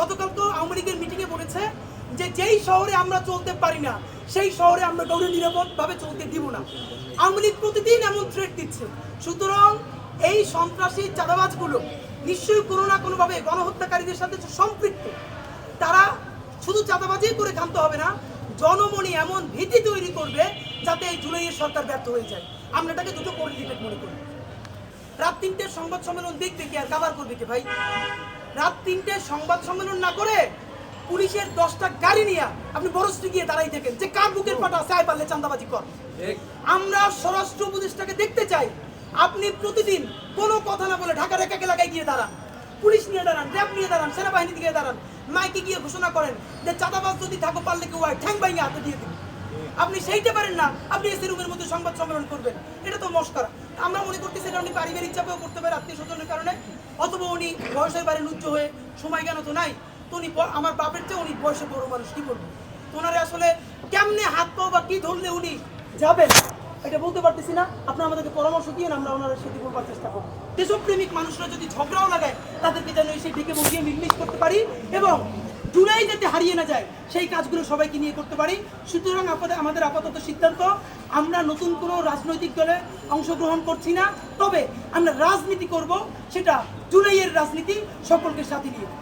গতকাল তো আওয়ামী লীগের মিটিংয়ে বলেছে যে যেই শহরে আমরা চলতে পারি না, সেই শহরে আমরা কাউকে নিরাপদভাবে চলতে দিব না। আওয়ামী লীগ প্রতিদিন এমন থ্রেট দিচ্ছে। সুতরাং এই সন্ত্রাসী চাঁদাবাজগুলো নিশ্চয়ই কোনো না কোনোভাবে গণহত্যাকারীদের সাথে সম্পৃক্ত। তারা শুধু চাঁদাবাজি করে ক্ষান্ত হবে না, জনমনে এমন ভীতি তৈরি করবে যাতে এই জুলাইয়ের সরকার ব্যর্থ হয়ে যায়। আমরা এটাকে দুটো কোঅর্ডিনেটেড মনে করি। রাত তিনটের সংবাদ সম্মেলন দেখবে কি আর কাবার করবে কি ভাই? রাত তিনটে সংবাদ সম্মেলন না করে পুলিশের দশটা গাড়ি নিয়ে আপনি বরস্টে গিয়ে দাঁড়াই থাকেন। যে কার বুকের পাটা চায় পারলে চান্দাবাজি কর। আমরা স্বরাষ্ট্র উপদেষ্টাকে দেখতে চাই। আপনি প্রতিদিন কোনো কথা না বলে ঢাকার রেখা এলাকায় গিয়ে দাঁড়ান। পুলিশ নিয়ে দাঁড়ান র্যাব নিয়ে দাঁড়ান সেনাবাহিনী দিয়ে দাঁড়ান মাইকে গিয়ে ঘোষণা করেন যে চাঁদাবাজ যদি থাকো পারলে কেউ হয় ঠ্যাং বাইঙ্গে হাতে দিয়ে দিন। আপনি সেইটা পারেন না আপনি এসি রুমের মধ্যে সংবাদ সম্মেলন করবেন। এটা তো মস্করা। আমরা মনে করতেছি এটা উনি পারিবারিক চাপেও করতে পারে আত্মীয় স্বজনের কারণে, অথবা উনি বয়সের বাড়ি উচ্চ হয়ে সময় জ্ঞান তো নাই, তো উনি আমার বাপের চেয়ে উনি বয়সে বড় মানুষ, কি বলব তো ওনারে আসলে কেমনে হাত পাও বা কি ধরলে উনি যাবেন, এটা বলতে পারতেছি না। আপনারা আমাদেরকে পরামর্শ দিয়ে আমরা ওনারা সেটি বলবার চেষ্টা করব। দেশপ্রেমিক মানুষরা যদি ঝগড়াও লাগায়, তাদেরকে যেন সেই ডেকে বসিয়ে মিটমিট করতে পারি এবং জুলাই যাতে হারিয়ে না যায়, সেই কাজগুলো সবাইকে নিয়ে করতে পারি। সুতরাং আমাদের আপাতত সিদ্ধান্ত, আমরা নতুন কোনো রাজনৈতিক দলে অংশগ্রহণ করছি না, তবে আমরা রাজনীতি করব, সেটা জুলাইয়ের রাজনীতি সকলকে সাথে নিয়ে।